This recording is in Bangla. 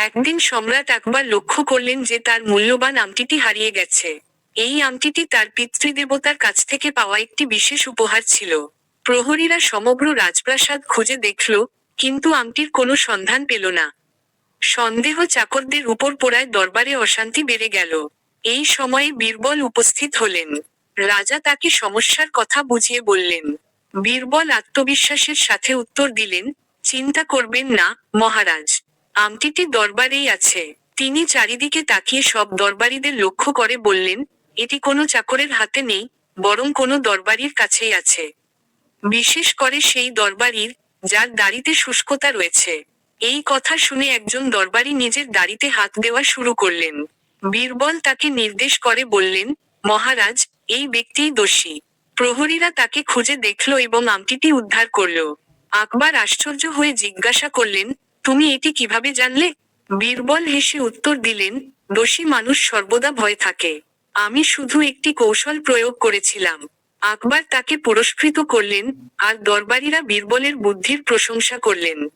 একদিন সম্রাট আকবর লক্ষ্য করলেন যে তার মূল্যবান আমটিটি হারিয়ে গেছে। এই আমটিটি তার পিতৃদেবতার কাছ থেকে পাওয়া একটি বিশেষ উপহার ছিল। প্রহরীরা সমগ্র রাজপ্রাসাদ খুঁজে দেখল, কিন্তু আমটির কোনো সন্ধান পেল না। সন্দেহ চাকরদের উপর পড়ায় দরবারে অশান্তি বেড়ে গেল। এই সময়ে বীরবল উপস্থিত হলেন। রাজা তাকে সমস্যার কথা বুঝিয়ে বললেন। বীরবল আত্মবিশ্বাসের সাথে উত্তর দিলেন, চিন্তা করবেন না, মহারাজ। আমটিটি দরবারেই আছে। তিনি চারিদিকে তাকিয়ে সব দরবারীদের লক্ষ্য করে বললেন, এটি কোনো চাকরের হাতে নেই, বরং কোনো দরবারির কাছেই আছে। বিশেষ করে সেই দরবারির, যার দাড়িতে শুষ্কতা রয়েছে। এই কথা শুনে একজন দরবারি নিজের দাড়িতে হাত দেওয়া শুরু করলেন। বীরবল তাকে নির্দেশ করে বললেন, মহারাজ, এই ব্যক্তিই দোষী। প্রহরীরা তাকে খুঁজে দেখল এবং আমটিটি উদ্ধার করল। আকবর আশ্চর্য হয়ে জিজ্ঞাসা করলেন তুমি এটি কীভাবে জানলে? বীরবল হেসে উত্তর দিলেন, দোষী মানুষ সর্বদা ভয় থাকে। আমি শুধু একটি কৌশল প্রয়োগ করেছিলাম। আকবর তাকে পুরস্কৃত করলেন আর দরবারীরা বীরবলের বুদ্ধির প্রশংসা করলেন।